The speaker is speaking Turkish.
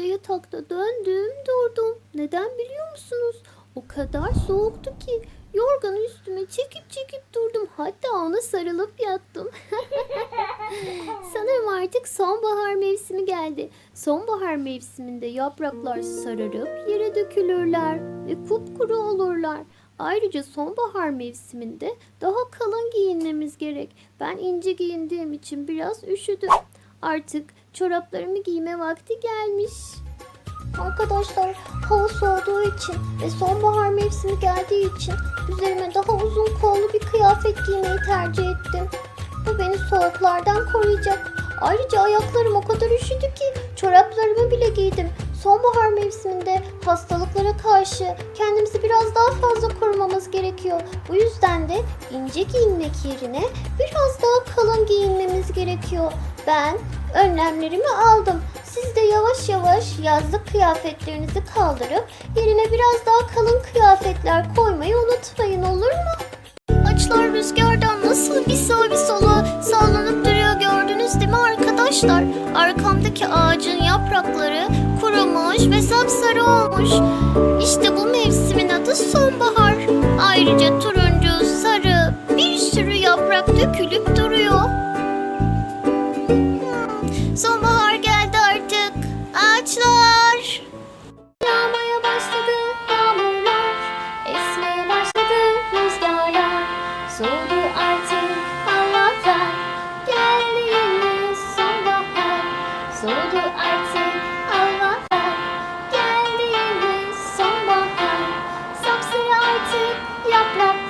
yatakta döndüm durdum. Neden biliyor musunuz? O kadar soğuktu ki yorganı üstüme çekip çekip durdum. Hatta ona sarılıp yattım. Sanırım artık sonbahar mevsimi geldi. Sonbahar mevsiminde yapraklar sararıp yere dökülürler ve kupkuru olurlar. Ayrıca sonbahar mevsiminde daha kalın giyinmemiz gerek. Ben ince giyindiğim için biraz üşüdüm. Artık çoraplarımı giyme vakti gelmiş. Arkadaşlar hava soğuduğu için ve sonbahar mevsimi geldiği için üzerime daha uzun kollu bir kıyafet giymeyi tercih ettim. Bu beni soğuklardan koruyacak. Ayrıca ayaklarım o kadar üşüdü ki çoraplarımı bile giydim. Sonbahar mevsiminde hastalıklara karşı kendimizi biraz daha fazla korumamız gerekiyor. Bu yüzden de ince giyinmek yerine biraz daha kalın giyinmemiz gerekiyor. Ben önlemlerimi aldım. Siz de yavaş yavaş yazlık kıyafetlerinizi kaldırıp yerine biraz daha kalın kıyafetler koymayı unutmayın olur mu? Ağaçlar rüzgardan nasıl bir sağa bir sola sallanıp duruyor gördünüz değil mi arkadaşlar? Arkamdaki ağacın yaprakları kurumuş ve sapsarı olmuş. İşte bu mevsimin adı sonbahar. ağaçlar. Yağmaya başladı yağmurlar, esmeye başladı rüzgarlar. Soğudu artık havalar, geldi yine sonbahar. Soğudu artık havalar, geldi yine sonbahar. Sapsarı artık yapraklar.